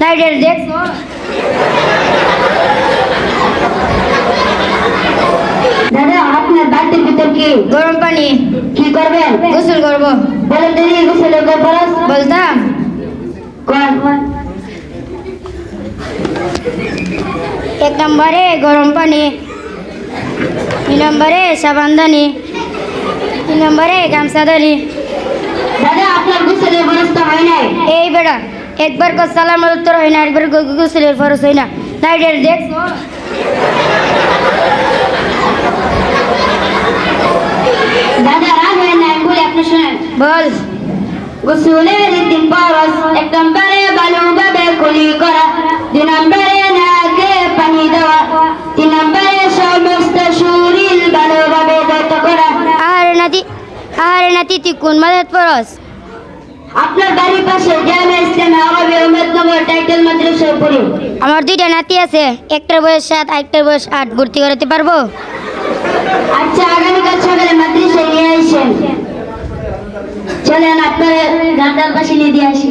লাইটের দেখছ দাদা আপনার বাড়ির ভিতর কি গরম পানি। কি করবেন? গোসল করব। বলেন দিদি গোসলের খরচ বলতাম কোন? এক নম্বরে গরম পানি দুই নম্বরে সাবানদানি তিন নম্বরে গামছাদানি দাদা আপনার গোসলের ব্যবস্থা হয় নাই? এই বেড়া। একবার কো সালামের উত্তর হয় না একবার গোসলের ফরস হয় না। লাইটের দেখছ দাদা রাগ হয় না বলি আপনি শুনেন। বল। গোসলের তিন পরশ এক নম্বরে ভালোভাবে কুলি করা দুই নম্বরে নাকে পানি দেওয়া তিন নম্বরে সমস্ত শরীর ভালোভাবে যত করা। আর নাতি আর নাতি তুই কোন মাদাত আপনার বাড়ির পাশে জামে ইসলামে আরবি উম্মতনগর টাইটেল মাদ্রাসায় পড়ি। আমার দুইটা নাতি আছে একটার বয়স সাত আরেকটার বয়স আট। ভর্তি করাতে পারব? আচ্ছা আগামীকাল সকালে মাদ্রাসায় নিয়ে আসেন। চলেন আপনার গান্ধার পাশে নিয়ে দিয়ে আসি।